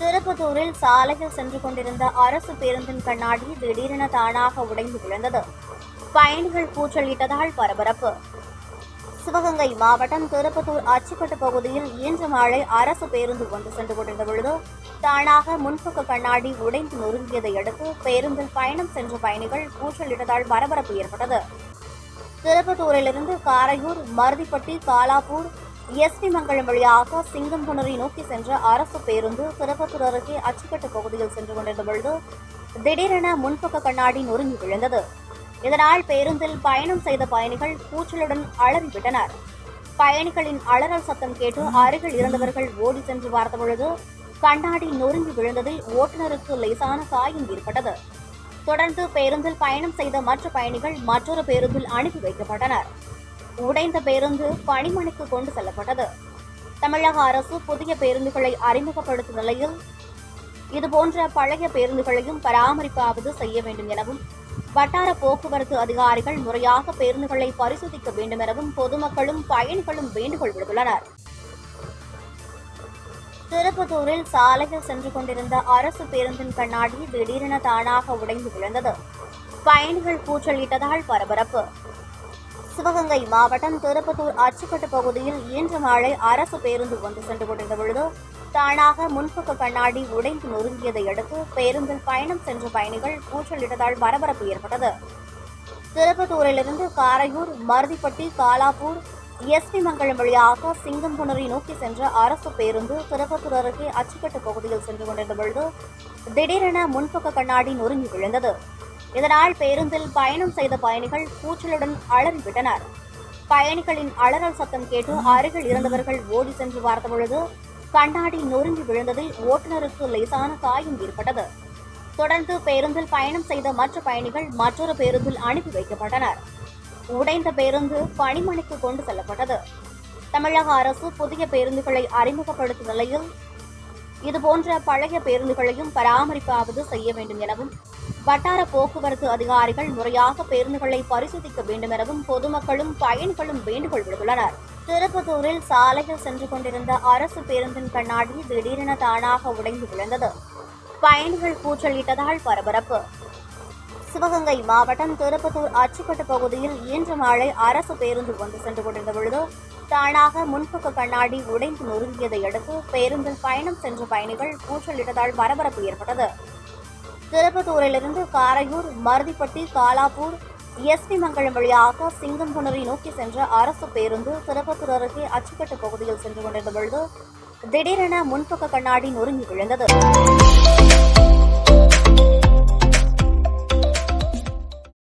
திருப்பத்தூரில் சாலையில் சென்று கொண்டிருந்த அரசு பேருந்தின் கண்ணாடி திடீரென தானாக உடைந்து விழுந்தது. பயணிகள் கூச்சலிட்டதால் பரபரப்பு. சிவகங்கை மாவட்டம் திருப்பத்தூர் அச்சுக்கட்டு பகுதியில் இன்று மாலை அரசு பேருந்து ஒன்று சென்று கொண்டிருந்த பொழுது தானாக முன்பக்க கண்ணாடி உடைந்து நொறுங்கியதை அடுத்து பேருந்தில் பயணம் சென்ற பயணிகள் கூச்சலிட்டதால் பரபரப்பு ஏற்பட்டது. திருப்பத்தூரிலிருந்து காரையூர் மருதிப்பட்டி காலாப்பூர் எஸ்டி மங்கலம் வழியாக சிங்கம்புணரி நோக்கி சென்ற அரசு பேருந்து திருப்பத்தூர் அருகே அச்சுக்கட்டு பகுதியில் சென்று கொண்டிருந்த பொழுது திடீரென முன்பக்க கண்ணாடி நொறுங்கி விழுந்தது. இதனால் பேருந்தில் பயணம் செய்த பயணிகள் கூச்சலுடன் அலறிவிட்டனர். பயணிகளின் அலறல் சத்தம் கேட்டு அருகில் இருந்தவர்கள் ஓடி சென்று பார்த்த பொழுது கண்ணாடி நொறுங்கி விழுந்ததில் ஓட்டுநருக்கு லேசான காயம் ஏற்பட்டது. தொடர்ந்து பேருந்தில் பயணம் செய்த மற்ற பயணிகள் மற்றொரு பேருந்தில் அனுப்பி வைக்கப்பட்டனர். உடைந்த பேருந்து பணிமனைக்கு கொண்டு செல்லப்பட்டது. தமிழக அரசு புதிய பேருந்துகளை அறிமுகப்படுத்தும் நிலையில் இதுபோன்ற பழைய பேருந்துகளையும் பராமரிப்பாவது செய்ய வேண்டும் எனவும் வட்டார போக்குவரத்து அதிகாரிகள் முறையாக பேருந்துகளை பரிசோதிக்க வேண்டும் எனவும் பொதுமக்களும் பயணிகளும் வேண்டுகோள் விடுத்துள்ளனர். திருப்பத்தூரில் சாலையில் சென்று கொண்டிருந்த அரசு பேருந்தின் கண்ணாடி திடீரென தானாக உடைந்து விழுந்தது. பயணிகள் கூச்சலிட்டதால் பரபரப்பு. சிவகங்கை மாவட்டம் திருப்பத்தூர் அச்சுக்கட்டு பகுதியில் இன்று மாலை அரசு பேருந்து ஒன்று சென்று கொண்டிருந்த பொழுது தானாக முன்பக்க கண்ணாடி உடைந்து நொறுங்கியதை அடுத்து பேருந்தில் பயணம் சென்ற பயணிகள் கூச்சலிட்டதால் பரபரப்பு ஏற்பட்டது. திருப்பத்தூரிலிருந்து காரையூர் மருதிப்பட்டி காலாப்பூர் எஸ்பி மங்கலம் வழியாக சிங்கம்புணரை நோக்கி சென்ற அரசு பேருந்து திருப்பத்தூர் அருகே அச்சுக்கட்டு பகுதியில் சென்று கொண்டிருந்த பொழுது திடீரென முன்பக்க கண்ணாடி நொறுங்கி விழுந்தது. இதனால் பேருந்தில் பயணம் செய்த பயணிகள் கூச்சலுடன் அலறிவிட்டனர். பயணிகளின் அலறல் சத்தம் கேட்டு அருகில் இருந்தவர்கள் ஓடி சென்று பார்த்த பொழுது கண்ணாடி நொறுங்கி விழுந்ததில் ஓட்டுநருக்கு லேசான காயம் ஏற்பட்டது. தொடர்ந்து பேருந்தில் பயணம் செய்த மற்ற பயணிகள் மற்றொரு பேருந்தில் அனுப்பி வைக்கப்பட்டனர். உடைந்த பேருந்து பணிமனைக்கு கொண்டு செல்லப்பட்டது. தமிழக அரசு புதிய பேருந்துகளை அறிமுகப்படுத்தும் நிலையில் இதுபோன்ற பழைய பேருந்துகளையும் பராமரிப்பாவது செய்ய வேண்டும் எனவும் வட்டார போக்குவரத்து அதிகாரிகள் முறையாக பேருந்துகளை பரிசோதிக்க வேண்டும் எனவும் பொதுமக்களும் பயணிகளும் வேண்டுகோள் விடுத்துள்ளனர். திருப்பத்தூரில் சாலையில் சென்று கொண்டிருந்த அரசு பேருந்தின் கண்ணாடி திடீரென தானாக உடைந்து விழுந்தது. பயணிகள் கூச்சலிட்டதால் பரபரப்பு. சிவகங்கை மாவட்டம் திருப்பத்தூர் அச்சுக்கட்டு பகுதியில் இன்று மாலை அரசு பேருந்து ஒன்று சென்று கொண்டிருந்த பொழுது தானாக முன்பக்க கண்ணாடி உடைந்து நொறுங்கியதை அடுத்து பேருந்தில் பயணம் சென்ற பயணிகள் கூச்சலிட்டதால் பரபரப்பு ஏற்பட்டது. திருப்பத்தூரிலிருந்து காரையூர் மருதிப்பட்டி காலாப்பூர் எஸ்பி மங்கலம் வழியாக சிங்கம்புணரை நோக்கி சென்ற அரசு பேருந்து திருப்பத்தூர் அருகே அச்சுக்கட்டு பகுதியில் சென்று கொண்டிருந்த பொழுது திடீரென முன்பக்க கண்ணாடி நொறுங்கி விழுந்தது.